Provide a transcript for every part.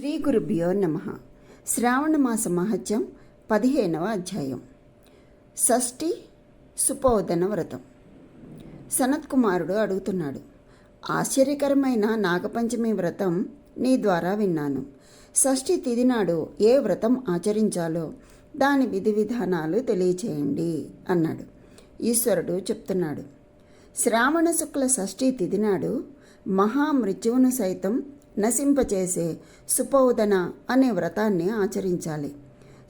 శ్రీ గురుభ్యో నమ శ్రావణమాస మహత్యం పదిహేనవ అధ్యాయం. షష్ఠి సుపోదన వ్రతం. సనత్కుమారుడు అడుగుతున్నాడు ఆశ్చర్యకరమైన నాగపంచమి వ్రతం నీ ద్వారా విన్నాను. షష్ఠి తిది నాడు ఏ వ్రతం ఆచరించాలో దాని విధి విధానాలు తెలియచేయండి అన్నాడు. ఈశ్వరుడు చెప్తున్నాడు శ్రావణ శుక్ల షష్ఠి తిది నాడు మహామృత్యువును సైతం నశింపచేసే సుపౌదన అనే వ్రతాన్ని ఆచరించాలి.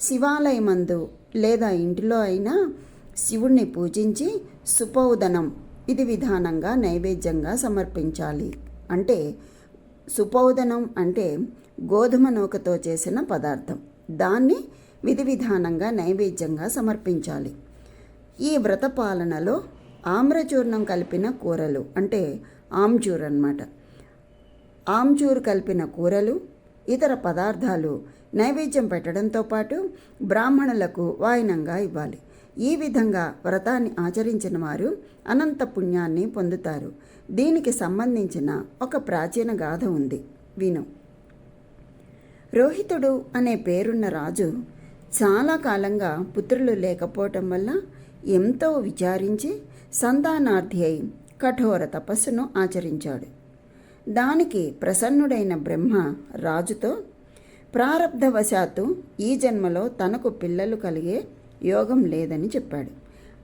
శివాలయమందు లేదా ఇంటిలో అయినా శివుణ్ణి పూజించి సుపౌదనం విధి విధానంగా నైవేద్యంగా సమర్పించాలి. అంటే సుపౌదనం అంటే గోధుమ నూకతో చేసిన పదార్థం. దాన్ని విధి విధానంగా నైవేద్యంగా సమర్పించాలి. ఈ వ్రత పాలనలో ఆమ్రచూర్ణం కలిపిన కూరలు అంటే ఆమ్చూర్ అన్నమాట. ఆమ్చూరు కలిపిన కూరలు ఇతర పదార్థాలు నైవేద్యం పెట్టడంతో పాటు బ్రాహ్మణులకు వాయినంగా ఇవ్వాలి. ఈ విధంగా వ్రతాన్ని ఆచరించిన వారు అనంత పుణ్యాన్ని పొందుతారు. దీనికి సంబంధించిన ఒక ప్రాచీన గాథ ఉంది. విను. రోహితుడు అనే పేరున్న రాజు చాలా కాలంగా పుత్రులు లేకపోవటం వల్ల ఎంతో విచారించి సంతానార్థి అయి కఠోర తపస్సును ఆచరించాడు. దానికి ప్రసన్నుడైన బ్రహ్మ రాజుతో ప్రారబ్ధవశాత్తు ఈ జన్మలో తనకు పిల్లలు కలిగే యోగం లేదని చెప్పాడు.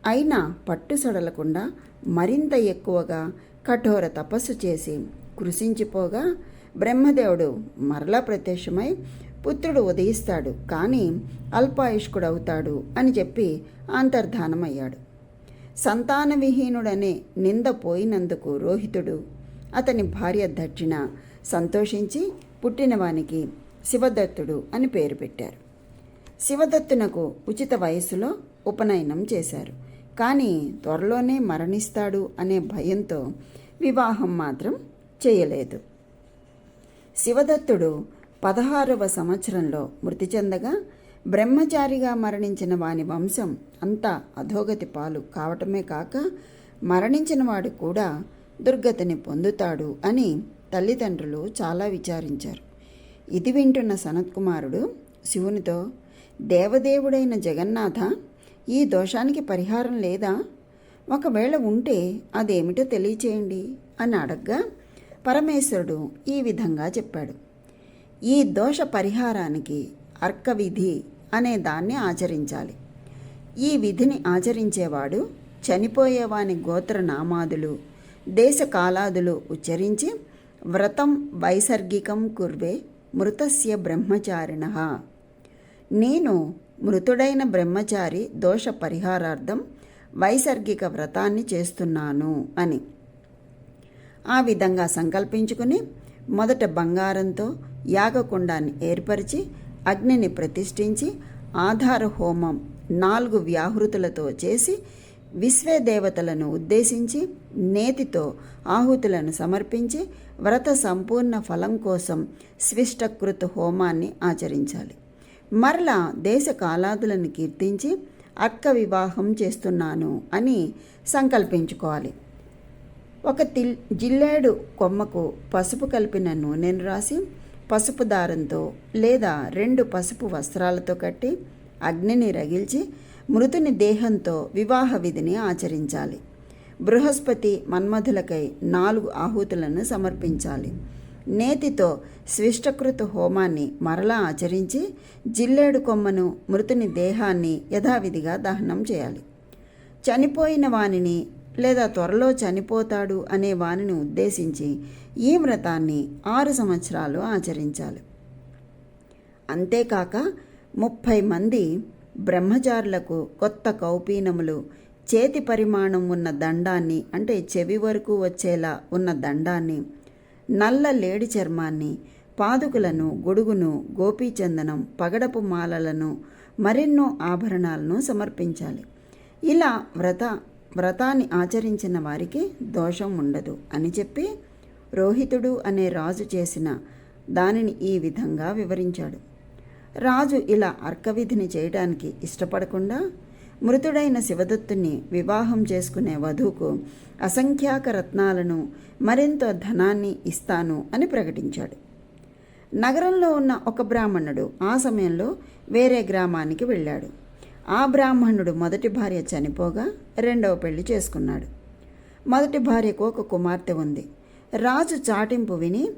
అయినా పట్టు సడలకుండా మరింత ఎక్కువగా కఠోర తపస్సు చేసి కృషించిపోగా బ్రహ్మదేవుడు మరలా ప్రత్యక్షమై పుత్రుడు ఉదయిస్తాడు కానీ అల్పాయుష్కుడవుతాడు అని చెప్పి అంతర్ధానమయ్యాడు. సంతానవిహీనుడనే నింద పోయినందుకు రోహితుడు అతని భార్య దక్షిణ సంతోషించి పుట్టినవానికి శివదత్తుడు అని పేరు పెట్టారు. శివదత్తునకు ఉచిత వయస్సులో ఉపనయనం చేశారు. కానీ త్వరలోనే మరణిస్తాడు అనే భయంతో వివాహం మాత్రం చేయలేదు. శివదత్తుడు పదహారవ సంవత్సరంలో మృతి చెందగా బ్రహ్మచారిగా మరణించిన వాని వంశం అంతా అధోగతి పాలు కావటమే కాక మరణించిన వాడు కూడా దుర్గతిని పొందుతాడు అని తల్లిదండ్రులు చాలా విచారించారు. ఇది వింటున్న సనత్కుమారుడు శివునితో దేవదేవుడైన జగన్నాథ ఈ దోషానికి పరిహారం లేదా? ఒకవేళ ఉంటే అదేమిటో తెలియచేయండి అని అడగ్గా పరమేశ్వరుడు ఈ విధంగా చెప్పాడు. ఈ దోష పరిహారానికి అర్క విధి అనే దాన్ని ఆచరించాలి. ఈ విధిని ఆచరించేవాడు చనిపోయేవాని గోత్ర నామాదులు దేశ కాలాదులు ఉచ్చరించి వ్రతం వైసర్గికం కుర్వే మృతస్య బ్రహ్మచారిణ. నేను మృతుడైన బ్రహ్మచారి దోష పరిహారార్థం వైసర్గిక వ్రతాన్ని చేస్తున్నాను అని. ఆ విధంగా సంకల్పించుకుని మొదట బంగారంతో యాగకుండాన్ని ఏర్పరిచి అగ్నిని ప్రతిష్ఠించి ఆధార హోమం నాలుగు వ్యాహృతులతో చేసి విశ్వదేవతలను ఉద్దేశించి నేతితో ఆహుతులను సమర్పించి వ్రత సంపూర్ణ ఫలం కోసం స్విష్టకృత హోమాన్ని ఆచరించాలి. మరలా దేశ కాలాదులను కీర్తించి అక్క వివాహం చేస్తున్నాను అని సంకల్పించుకోవాలి. ఒక తిల్ జిల్లేడు కొమ్మకు పసుపు కలిపిన నూనెను రాసి పసుపు దారంతో లేదా రెండు పసుపు వస్త్రాలతో కట్టి అగ్నిని రగిల్చి మృతుని దేహంతో వివాహ విధిని ఆచరించాలి. బృహస్పతి మన్మధులకై నాలుగు ఆహుతులను సమర్పించాలి. నేతితో స్విష్టకృత హోమాన్ని మరలా ఆచరించి జిల్లేడు కొమ్మను మృతుని దేహాన్ని యథావిధిగా దహనం చేయాలి. చనిపోయిన వానిని లేదా త్వరలో చనిపోతాడు అనే వానిని ఉద్దేశించి ఈ వ్రతాన్ని ఆరు సంవత్సరాలు ఆచరించాలి. అంతేకాక ముప్పై మంది బ్రహ్మచారులకు కొత్త కౌపీనములు చేతి పరిమాణం ఉన్న దండాన్ని అంటే చెవి వరకు వచ్చేలా ఉన్న దండాన్ని నల్ల లేడి చర్మాన్ని పాదుకులను గొడుగును గోపీచందనం పగడపు మాలలను మరెన్నో ఆభరణాలను సమర్పించాలి. ఇలా వ్రత వ్రతాన్ని ఆచరించిన వారికి దోషం ఉండదు అని చెప్పి రోహితుడు అనే రాజు చేసిన దానిని ఈ విధంగా వివరించాడు. రాజు ఇలా అర్కవిధిని చేయడానికి ఇష్టపడకుండా మృతుడైన శివదత్తుని వివాహం చేసుకునే వధువుకు అసంఖ్యాక రత్నాలను మరింత ధనాన్ని ఇస్తాను అని ప్రకటించాడు. నగరంలో ఉన్న ఒక బ్రాహ్మణుడు ఆ సమయంలో వేరే గ్రామానికి వెళ్ళాడు. ఆ బ్రాహ్మణుడు మొదటి భార్య చనిపోగా రెండవ పెళ్ళి చేసుకున్నాడు. మొదటి భార్యకు ఒక కుమార్తె ఉంది. రాజు చాటింపు విని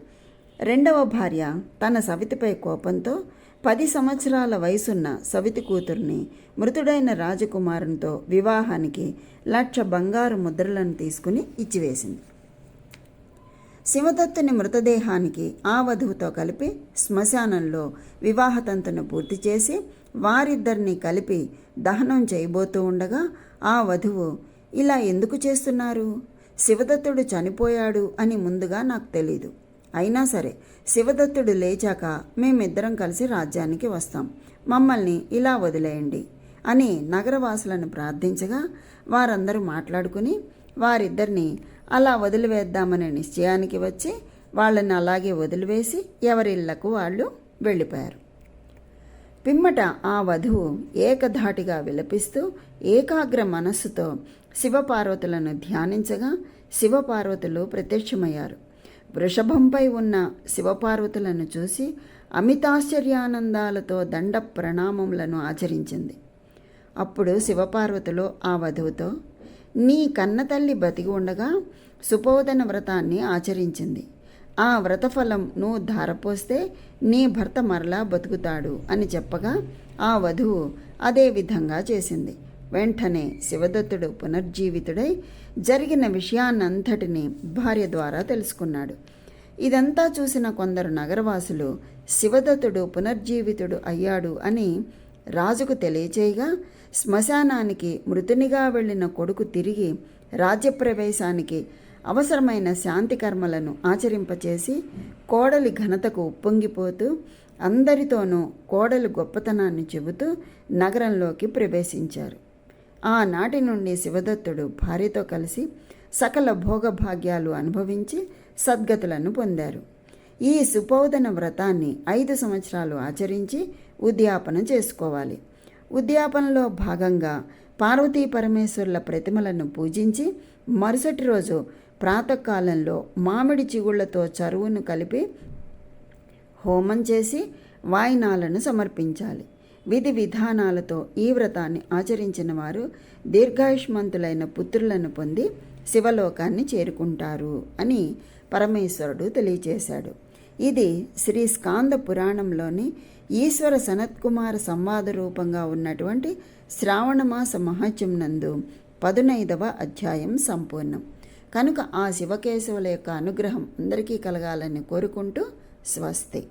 రెండవ భార్య తన సవితిపై కోపంతో పది సంవత్సరాల వయసున్న సవితి కూతుర్ని మృతుడైన రాజకుమారునితో వివాహానికి లక్ష బంగారు ముద్రలను తీసుకుని ఇచ్చివేసింది. శివదత్తుని మృతదేహానికి ఆ వధువుతో కలిపి శ్మశానంలో వివాహతంతును పూర్తి చేసి వారిద్దరిని కలిపి దహనం చేయబోతూ ఉండగా ఆ వధువు ఇలా ఎందుకు చేస్తున్నారు? శివదత్తుడు చనిపోయాడు అని ముందుగా నాకు తెలీదు. అయినా సరే శివదత్తుడు లేచాక మేమిద్దరం కలిసి రాజ్యానికి వస్తాం. మమ్మల్ని ఇలా వదిలేయండి అని నగరవాసులను ప్రార్థించగా వారందరూ మాట్లాడుకుని వారిద్దరిని అలా వదిలివేద్దామనే నిశ్చయానికి వచ్చి వాళ్ళని అలాగే వదిలివేసి ఎవరిళ్ళకు వాళ్ళు వెళ్ళిపోయారు. పిమ్మట ఆ వధువు ఏకధాటిగా విలపిస్తూ ఏకాగ్ర మనస్సుతో శివపార్వతులను ధ్యానించగా శివపార్వతులు ప్రత్యక్షమయ్యారు. వృషభంపై ఉన్న శివపార్వతులను చూసి అమితాశ్చర్యానందాలతో దండ ప్రణామములను ఆచరించింది. అప్పుడు శివపార్వతులు ఆ వధువుతో నీ కన్నతల్లి బతికి ఉండగా సుపోదన వ్రతాన్ని ఆచరించింది. ఆ వ్రతఫలం నువ్వు ధారపోస్తే నీ భర్త మరలా బతుకుతాడు అని చెప్పగా ఆ వధువు అదే విధంగా చేసింది. వెంటనే శివదత్తుడు పునర్జీవితుడై జరిగిన విషయాన్నంతటినీ భార్య ద్వారా తెలుసుకున్నాడు. ఇదంతా చూసిన కొందరు నగరవాసులు శివదత్తుడు పునర్జీవితుడు అయ్యాడు అని రాజుకు తెలియచేయగా శ్మశానానికి మృతునిగా వెళ్ళిన కొడుకు తిరిగి రాజ్యప్రవేశానికి అవసరమైన శాంతి కర్మలను ఆచరింపచేసి కోడలి ఘనతకు ఉప్పొంగిపోతూ అందరితోనూ కోడలి గొప్పతనాన్ని చెబుతూ నగరంలోకి ప్రవేశించారు. ఆనాటి నుండి శివదత్తుడు భార్యతో కలిసి సకల భోగభాగ్యాలు అనుభవించి సద్గతులను పొందారు. ఈ సుపోదన వ్రతాన్ని ఐదు సంవత్సరాలు ఆచరించి ఉద్యాపన చేసుకోవాలి. ఉద్యాపనలో భాగంగా పార్వతీ పరమేశ్వరుల ప్రతిమలను పూజించి మరుసటి రోజు ప్రాతకాలంలో మామిడి చిగుళ్ళతో చరువును కలిపి హోమం చేసి వాయినాలను సమర్పించాలి. విధి విధానాలతో ఈ వ్రతాన్ని ఆచరించిన వారు దీర్ఘాయుష్మంతులైన పుత్రులను పొంది శివలోకాన్ని చేరుకుంటారు అని పరమేశ్వరుడు తెలియచేశాడు. ఇది శ్రీ స్కాంద పురాణంలోని ఈశ్వర సనత్కుమార సంవాద రూపంగా ఉన్నటువంటి శ్రావణమాస మహత్యం నందు పదునైదవ అధ్యాయం సంపూర్ణం. కనుక ఆ శివకేశవుల యొక్క అనుగ్రహం అందరికీ కలగాలని కోరుకుంటూ స్వస్తి.